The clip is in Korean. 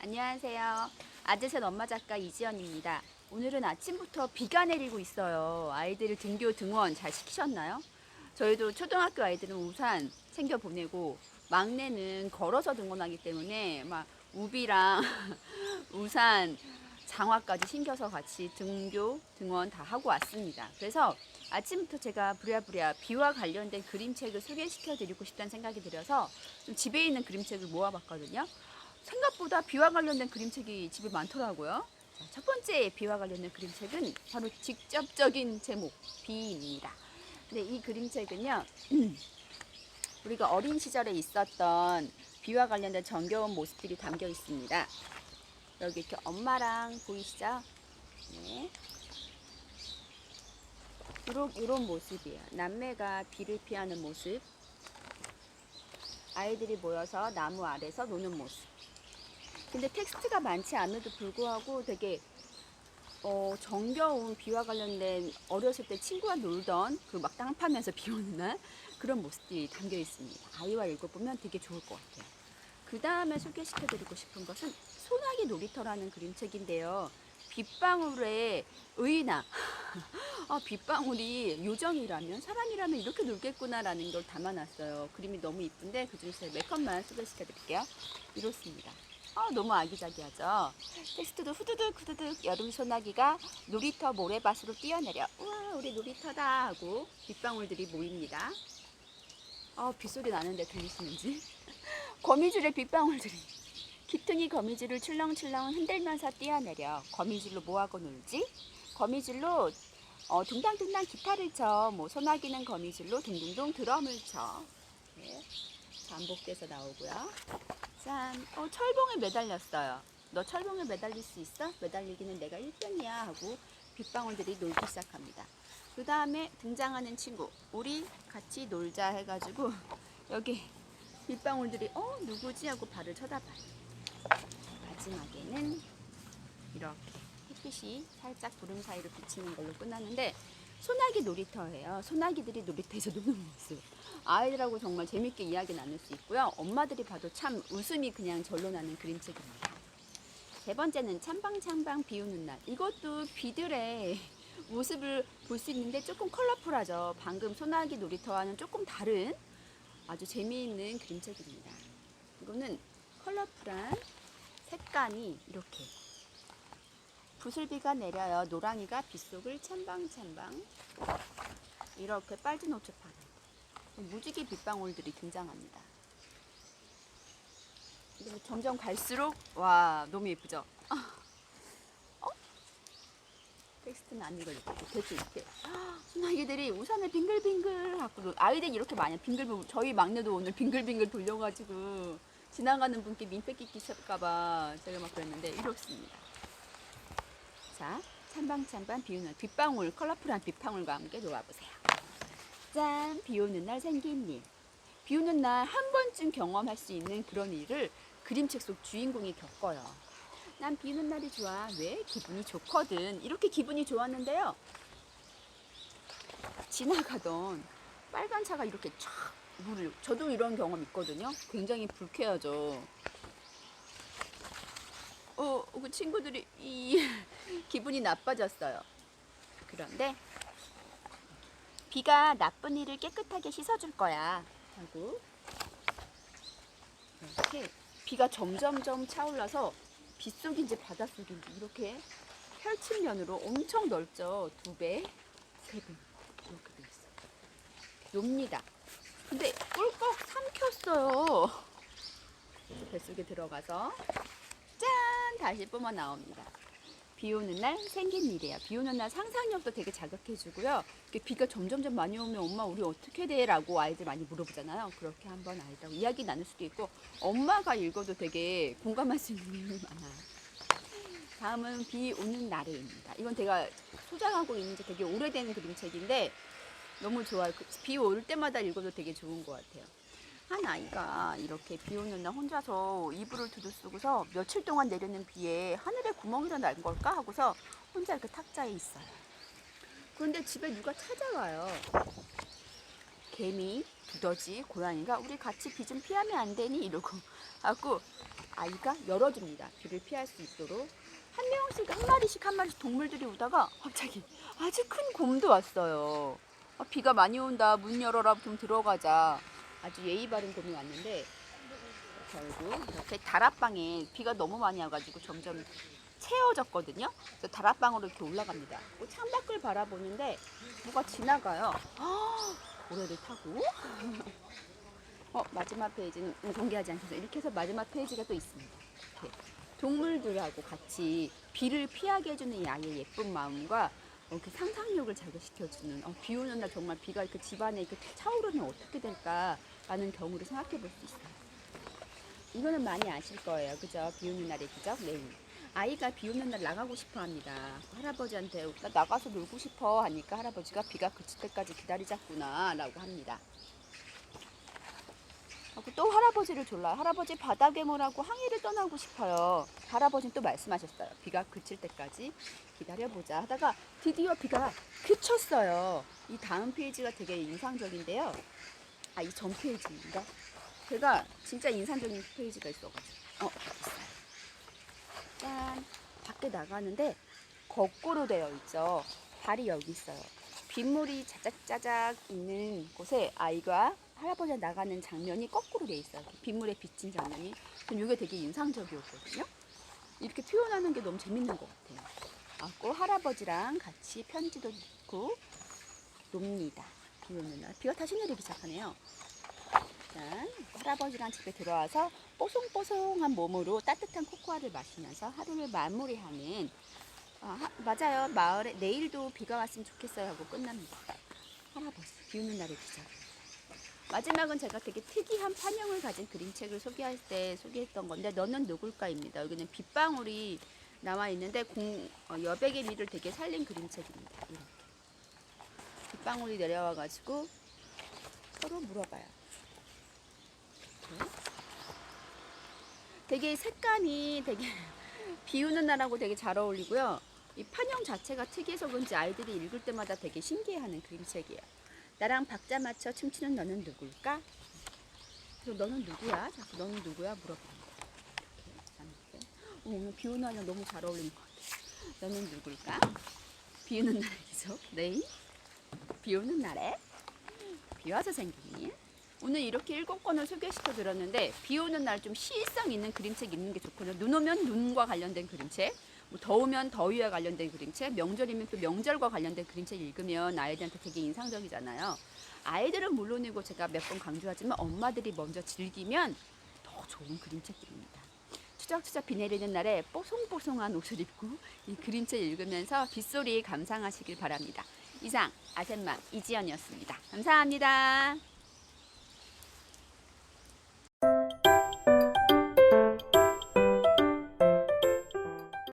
안녕하세요. 아재셋 엄마 작가 이지연입니다. 오늘은 아침부터 비가 내리고 있어요. 아이들을 등교 등원 잘 시키셨나요? 저희도 초등학교 아이들은 우산 챙겨 보내고 막내는 걸어서 등원하기 때문에 막 우비랑 우산 장화까지 신겨서 같이 등교 등원 다 하고 왔습니다. 그래서 아침부터 제가 부랴부랴 비와 관련된 그림책을 소개시켜 드리고 싶다는 생각이 들어서 좀 집에 있는 그림책을 모아봤거든요. 생각보다 비와 관련된 그림책이 집에 많더라고요. 자, 첫 번째 비와 관련된 그림책은 바로 직접적인 제목 비입니다. 근데 이 그림책은요. 우리가 어린 시절에 있었던 비와 관련된 정겨운 모습들이 담겨 있습니다. 여기 이렇게 엄마랑 보이시죠? 네. 이런, 이런 모습이에요. 남매가 비를 피하는 모습. 아이들이 모여서 나무 아래서 노는 모습. 근데 텍스트가 많지 않아도 불구하고 되게 어, 정겨운 비와 관련된 어렸을 때 친구와 놀던 그 막 땅 파면서 비 오는 날 그런 모습들이 담겨 있습니다. 아이와 읽어보면 되게 좋을 것 같아요. 그 다음에 소개시켜드리고 싶은 것은 소나기 놀이터라는 그림책인데요. 빗방울의 의나 아, 빗방울이 요정이라면 사람이라면 이렇게 놀겠구나라는 걸 담아놨어요. 그림이 너무 이쁜데 그 중에서 몇 컷만 소개시켜 드릴게요. 이렇습니다. 아, 너무 아기자기하죠. 텍스트도 후두둑 후두둑 여름 소나기가 놀이터 모래밭으로 뛰어내려 우와 우리 놀이터다 하고 빗방울들이 모입니다. 아 빗소리 나는데 들리시는지? 거미줄의 빗방울들이 기퉁이 거미줄을 출렁출렁 흔들면서 뛰어내려 거미줄로 뭐하고 놀지? 거미줄로 어, 둥당둥당 기타를 쳐, 뭐 소나기는 거미줄로 둥둥둥 드럼을 쳐. 네. 반복돼서 나오고요. 짠, 어, 철봉에 매달렸어요. 너 철봉에 매달릴 수 있어? 매달리기는 내가 1등이야 하고 빗방울들이 놀기 시작합니다. 그 다음에 등장하는 친구, 우리 같이 놀자 해가지고 여기 빗방울들이 어 누구지 하고 발을 쳐다봐요. 마지막에는 이렇게 햇빛이 살짝 구름 사이로 비치는 걸로 끝나는데 소나기 놀이터예요. 소나기들이 놀이터에서 노는 모습. 아이들하고 정말 재밌게 이야기 나눌 수 있고요. 엄마들이 봐도 참 웃음이 그냥 절로 나는 그림책입니다. 세 번째는 찬방찬방 비 오는 날. 이것도 비들의 모습을 볼 수 있는데 조금 컬러풀하죠. 방금 소나기 놀이터와는 조금 다른 아주 재미있는 그림책입니다. 이거는 컬러풀한 색감이 이렇게 부슬비가 내려요. 노랑이가 빗속을 찬방찬방 이렇게 빨진 옷을 파는 무지개 빗방울들이 등장합니다. 근데 점점 갈수록 와 너무 예쁘죠? 어? 텍스트는 안 읽어졌고 대충 이렇게 소나기들이 우산을 빙글빙글 놀- 아이들이 이렇게 많이 빙글빙글 저희 막내도 오늘 빙글빙글 돌려가지고 지나가는 분께 민폐 끼칠까봐 제가 막 그랬는데 이렇습니다. 자 찬방찬방 비 오는 빗방울 컬러풀한 빗방울과 함께 놀아보세요. 짠! 비 오는 날 생긴 일. 비 오는 날 한 번쯤 경험할 수 있는 그런 일을 그림책 속 주인공이 겪어요. 난 비 오는 날이 좋아. 왜? 기분이 좋거든. 이렇게 기분이 좋았는데요. 지나가던 빨간 차가 이렇게 촥 물을, 저도 이런 경험 있거든요. 굉장히 불쾌하죠. 어, 그 친구들이 이 기분이 나빠졌어요. 그런데 비가 나쁜 일을 깨끗하게 씻어줄 거야. 하고 이렇게 비가 점점점 차올라서 빗속인지 바닷속인지 이렇게 펼친 면으로 엄청 넓죠. 두 배, 세 배. 이렇게 돼 있어요. 놉니다. 근데 꿀꺽 삼켰어요. 뱃속에 들어가서 짠! 다시 뿜어 나옵니다. 비 오는 날 생긴 일이에요. 비 오는 날 상상력도 되게 자극해주고요. 비가 점점점 많이 오면 엄마 우리 어떻게 돼? 라고 아이들 많이 물어보잖아요. 그렇게 한번 아이들하고 이야기 나눌 수도 있고 엄마가 읽어도 되게 공감할 수 있는 내용이 많아요. 다음은 비 오는 날에입니다. 이건 제가 소장하고 있는 지 되게 오래된 그림책인데 너무 좋아요. 그비올 때마다 읽어도 되게 좋은 것 같아요. 한 아이가 이렇게 비 오는 날 혼자서 이불을 두들쓰고서 며칠 동안 내리는 비에 하늘에 구멍이 난 걸까 하고서 혼자 이렇게 탁자에 있어요. 그런데 집에 누가 찾아와요. 개미, 두더지, 고양이가 우리 같이 비 좀 피하면 안 되니? 이러고 하고 아이가 열어줍니다. 비를 피할 수 있도록. 한 명씩, 한 마리씩, 한 마리씩 동물들이 오다가 갑자기 아주 큰 곰도 왔어요. 아, 비가 많이 온다. 문 열어라. 좀 들어가자. 아주 예의 바른 곰이 왔는데 결국 이렇게 다락방에 비가 너무 많이 와가지고 점점 채워졌거든요. 그래서 다락방으로 이렇게 올라갑니다. 그 창밖을 바라보는데 뭐가 지나가요. 아, 고래를 타고. 어, 마지막 페이지는 공개하지 않겠어. 이렇게 해서 마지막 페이지가 또 있습니다. 이렇게 동물들하고 같이 비를 피하게 해주는 이 아이의 예쁜 마음과 어, 그 상상력을 자극시켜주는 어, 비 오는 날 정말 비가 이렇게 집안에 이렇게 차오르면 어떻게 될까라는 경우를 생각해 볼 수 있어요. 이거는 많이 아실 거예요. 그죠? 비 오는 날의 기적. 네. 아이가 비 오는 날 나가고 싶어 합니다. 할아버지한테 나 나가서 놀고 싶어 하니까 할아버지가 비가 그칠 때까지 기다리자꾸나 라고 합니다. 또 할아버지를 졸라요. 할아버지 바다 괴물하고 항해를 떠나고 싶어요. 할아버지는 또 말씀하셨어요. 비가 그칠 때까지 기다려보자 하다가 드디어 비가 그쳤어요. 이 다음 페이지가 되게 인상적인데요. 아, 이 전 페이지인가? 제가 진짜 인상적인 페이지가 있어가지고. 어, 있어요. 짠. 밖에 나가는데 거꾸로 되어 있죠. 발이 여기 있어요. 빗물이 자작자작 있는 곳에 아이가 할아버지가 나가는 장면이 거꾸로 돼 있어요. 빗물에 비친 장면이. 전 이게 되게 인상적이었거든요. 이렇게 표현하는 게 너무 재밌는 것 같아요. 하고 할아버지랑 같이 편지도 넣고 놉니다. 날. 비가 다시 내리기 시작하네요. 짠. 할아버지랑 집에 들어와서 뽀송뽀송한 몸으로 따뜻한 코코아를 마시면서 하루를 마무리하는 아, 하- 맞아요. 마을에 내일도 비가 왔으면 좋겠어요 하고 끝납니다. 할아버지 비 오는 날의 기적. 마지막은 제가 되게 특이한 판형을 가진 그림책을 소개할 때 소개했던 건데 너는 누굴까입니다. 여기는 빗방울이 나와 있는데 공, 어, 여백의 미를 되게 살린 그림책입니다. 이렇게 빗방울이 내려와 가지고 서로 물어봐요. 되게 색감이 되게 비 오는 날하고 되게 잘 어울리고요. 이 판형 자체가 특이해서 그런지 아이들이 읽을 때마다 되게 신기해하는 그림책이에요. 나랑 박자 맞춰 춤추는 너는 누굴까? 그래서 너는 누구야? 자꾸 너는 누구야? 이렇게. 어, 오늘 비 오는 날이랑 너무 잘 어울리는 것 같아요. 너는 누굴까? 비 오는 날이죠. 네. 비 오는 날에 비 와서 일. 오늘 이렇게 일곱 권을 소개시켜 드렸는데 비 오는 날 좀 시일성 있는 그림책 읽는 게 좋거든요. 눈 오면 눈과 관련된 그림책, 뭐 더우면 더위와 관련된 그림책, 명절이면 또 명절과 관련된 그림책 읽으면 아이들한테 되게 인상적이잖아요. 아이들은 물론이고 제가 몇 번 강조하지만 엄마들이 먼저 즐기면 더 좋은 그림책입니다. 추적추적 비 내리는 날에 뽀송뽀송한 옷을 입고 이 그림책 읽으면서 빗소리 감상하시길 바랍니다. 이상 아셈맘 이지연이었습니다. 감사합니다.